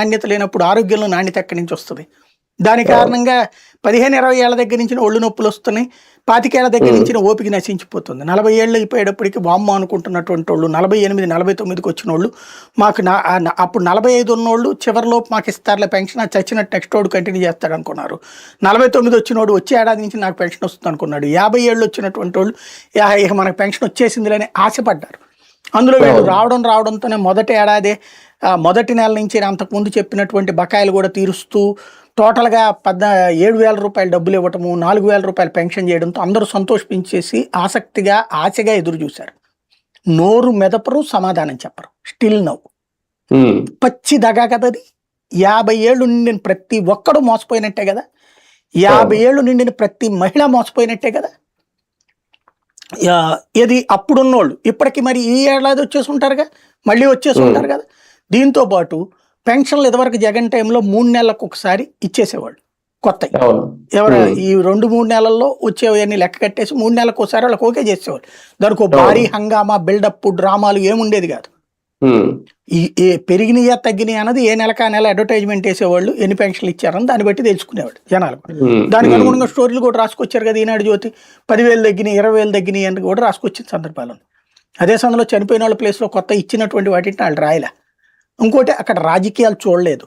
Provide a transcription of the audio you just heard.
నాణ్యత లేనప్పుడు ఆరోగ్యంలో నాణ్యత ఎక్కడి నుంచి వస్తుంది? దాని కారణంగా పదిహేను ఇరవై ఏళ్ళ దగ్గర నుంచి ఒళ్ళు నొప్పులు వస్తున్నాయి. పాతికేళ్ళ దగ్గర నుంచి ఓపిక నశించిపోతుంది. నలభై ఏళ్ళు అయిపోయేటప్పటికి వామ్మ అనుకుంటున్నటువంటి వాళ్ళు నలభై ఎనిమిది నలభై తొమ్మిదికి వచ్చిన వాళ్ళు మాకు నా అప్పుడు నలభై ఐదు ఉన్నోళ్ళు చివరిలో మాకు ఇస్తారులే పెన్షన్. చచ్చినట్టు నెక్స్ట్ వాడు కంటిన్యూ చేస్తాడు అనుకున్నారు. నలభై తొమ్మిది వచ్చినోడు వచ్చే ఏడాది నుంచి నాకు పెన్షన్ వస్తుంది అనుకున్నాడు. యాభై ఏళ్ళు వచ్చినటువంటి వాళ్ళు "యా, ఇక మనకు పెన్షన్ వచ్చేసిందిలేని ఆశపడ్డారు. అందులో వీళ్ళు రావడం రావడంతోనే మొదటి ఏడాది మొదటి నెల నుంచి అంతకుముందు చెప్పినటువంటి బకాయిలు కూడా తీరుస్తూ టోటల్గా పద్నా ఏడు వేల రూపాయలు డబ్బులు ఇవ్వటము నాలుగు వేల రూపాయలు పెన్షన్ చేయడంతో అందరూ సంతోషించేసి ఆసక్తిగా ఆశగా ఎదురు చూశారు. నోరు మెదపరు సమాధానం చెప్పరు. స్టిల్ నవ్వు. పచ్చి దగా కదది యాభై ఏళ్ళు నిండిన ప్రతి ఒక్కడు మోసపోయినట్టే కదా. యాభై ఏళ్ళు నిండిన ప్రతి మహిళ మోసపోయినట్టే కదా. ఇది అప్పుడున్నోళ్ళు ఇప్పటికి మరి ఈ ఏడాది వచ్చేసి ఉంటారుగా మళ్ళీ వచ్చేసి ఉంటారు కదా? దీంతో పాటు పెన్షన్లు ఇదివరకు జగన్ టైంలో మూడు నెలలకు ఒకసారి ఇచ్చేసేవాళ్ళు కొత్త ఎవరు. ఈ రెండు మూడు నెలల్లో వచ్చేవన్నీ లెక్క కట్టేసి మూడు నెలలకు ఒకసారి వాళ్ళకి ఓకే చేసేవాళ్ళు. దానికి ఒక భారీ హంగామా బిల్డప్ డ్రామాలు ఏముండేది కాదు. ఈ ఏ పెరిగినాయా తగ్గినాయా అన్నది ఏ నెలకా నెల అడ్వర్టైజ్మెంట్ వేసేవాళ్ళు ఎన్ని పెన్షన్లు ఇచ్చారని దాన్ని బట్టి తెలుసుకునేవాడు జనాలు దానికి అనుగుణంగా స్టోరీలు కూడా రాసుకొచ్చారు కదా ఈనాడు జ్యోతి. పదివేలు తగ్గినాయి ఇరవై వేలు తగ్గినాయి అని కూడా రాసుకొచ్చిన సందర్భాలు. అదే సమయంలో చనిపోయిన వాళ్ళ ప్లేస్లో కొత్త ఇచ్చినటువంటి వాటిని వాళ్ళు రాయలే. ఇంకోటి అక్కడ రాజకీయాలు చూడలేదు.